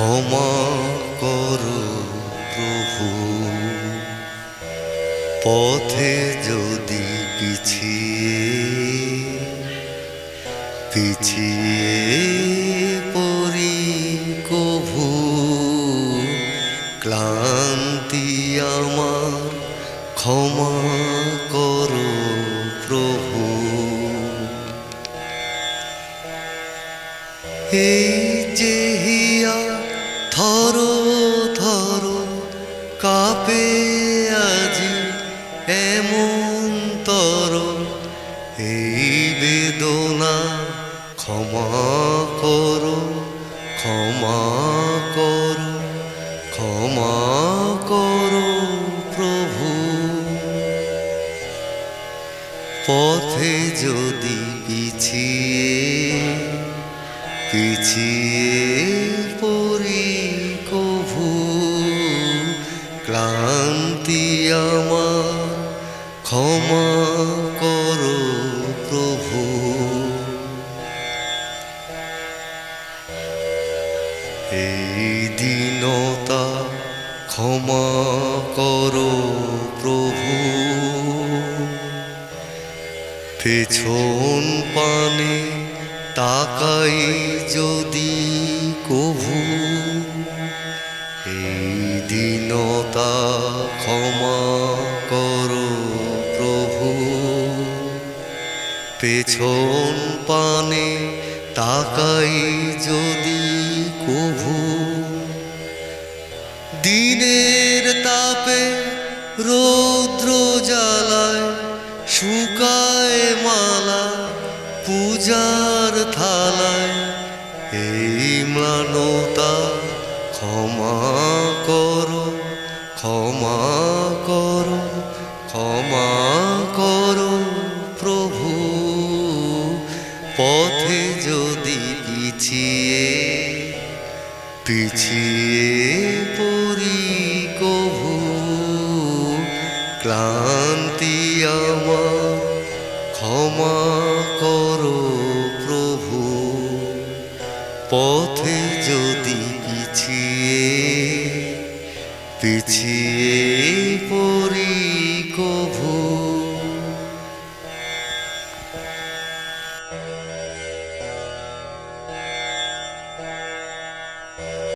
ক্ষমা করো প্রভু। পথে যদি পিছিয়ে পিছিয়ে পড়ি কভু, ক্লান্তি আমার ক্ষমা করো প্রভু। এই যে হিয়া থর থর কাপে আজি এমন তর এই বেদনা ক্ষমা করো ক্ষমা করো ক্ষমা করো প্রভু। পথে যদি পিছিয়ে পিছিয়ে আমার ক্ষমা করো প্রভু। এই দিনতা ক্ষমা করো প্রভু। পেছন পানে তাকাই যদি কভু। এই দিনতা ক্ষমা করো প্রভু। পেছন পানে তাকাই যদি কভু। দিনের তাপে রৌদ্র জ্বালায় শুকায় মালা পূজার থালায়। এই ম্লানতা ক্ষমা করো ক্ষমা করো ক্ষমা করো প্রভু। পথে যদি পিছিয়ে পিছিয়ে পড়ি কভু ক্লান্তি আমার, ক্ষমা করো প্রভু। পথে